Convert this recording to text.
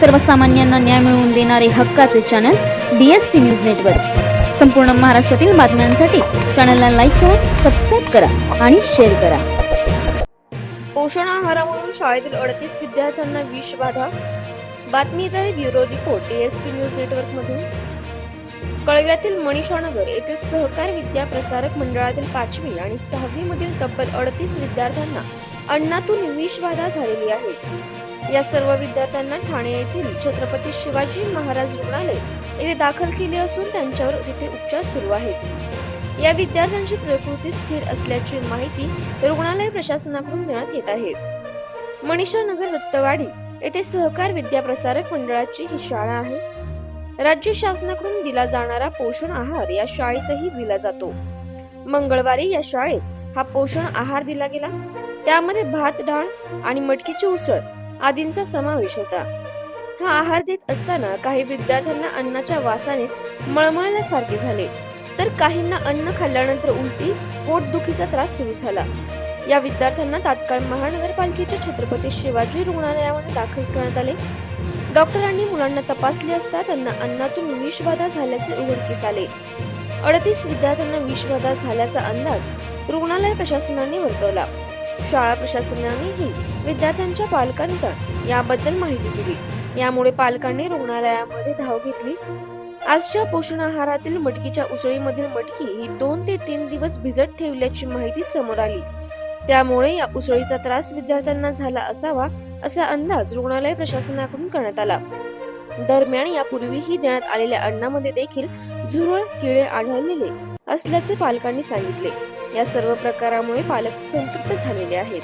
सर्वसामान्यांना न्याय मिळवून देणारे हक्काचे channel D S P news network संपूर्ण महाराष्ट्रातील बातम्यांसाठी चॅनलला लाईक करा सबस्क्राईब करा आणि शेअर करा. पोषण आहारामधून शाळेतील अडतीस विद्यार्थ्यांना विषबाधा बातमी येत आहे bureau report P news network मधून. कळव्यातील मनीषानगर येथील सहकार विद्या प्रसारक मंडळातील पाचवी आणि सहावी मधील तब्बल अडतीस विद्यार्थ्यांना अन्नातून विषबाधा झालेली आहे. या सर्व विद्यार्थ्यांना ठाणे येथील छत्रपती शिवाजी महाराज रुग्णालय येथे दाखल केले असून त्यांच्यावर तिथे उपचार सुरू आहेत. या विद्यार्थ्यांची प्रकृती स्थिर असल्याची माहिती रुग्णालय प्रशासनाकडून देण्यात येत आहे. मनीषा नगर दत्तवाडी येथे सहकार विद्या प्रसारक मंडळाची ही शाळा आहे. राज्य शासनाकडून दिला जाणारा पोषण आहार या शाळेतही दिला जातो. मंगळवारी या शाळेत हा पोषण आहार दिला गेला. त्यामध्ये भात डाळ आणि मटकीची उसळ आदींचा समावेश होता. हा आहार देत असताना काही विद्यार्थ्यांना अन्नाच्या वासानेच मळमळल्यासारखे झाले. तर काहींना अन्न खाल्ल्यानंतर उलटी पोटदुखीचा त्रास सुरू झाला. या विद्यार्थ्यांना तात्काळ महानगरपालिकेच्या छत्रपती शिवाजी रुग्णालयामध्ये दाखल करण्यात आले. डॉक्टरांनी मुलांना तपासले असता त्यांना अन्नातून विषबाधा झाल्याचे उघडकीस आले. अडतीस विद्यार्थ्यांना विषबाधा झाल्याचा अंदाज रुग्णालय प्रशासनाने वर्तवला. शाळा प्रशासनानेही विद्यार्थ्यांच्या पालकांना याबद्दल माहिती दिली. यामुळे पालकांनी रुग्णालयामध्ये धाव घेतली. आजच्या पोषण आहारातील मटकीच्या उसळीमधील मटकी ही दोन ते तीन दिवस भिजत ठेवल्याची माहिती समोर आली. त्यामुळे या उसळीचा त्रास विद्यार्थ्यांना झाला असावा असा अंदाज रुग्णालय प्रशासनाकडून करण्यात आला. दरम्यान यापूर्वीही देण्यात आलेल्या अन्नामध्ये देखील झुरळ किडे आढळलेले असल्याचे पालकांनी सांगितले. या सर्व प्रकारामुळे पालक संतृप्त झालेले आहेत.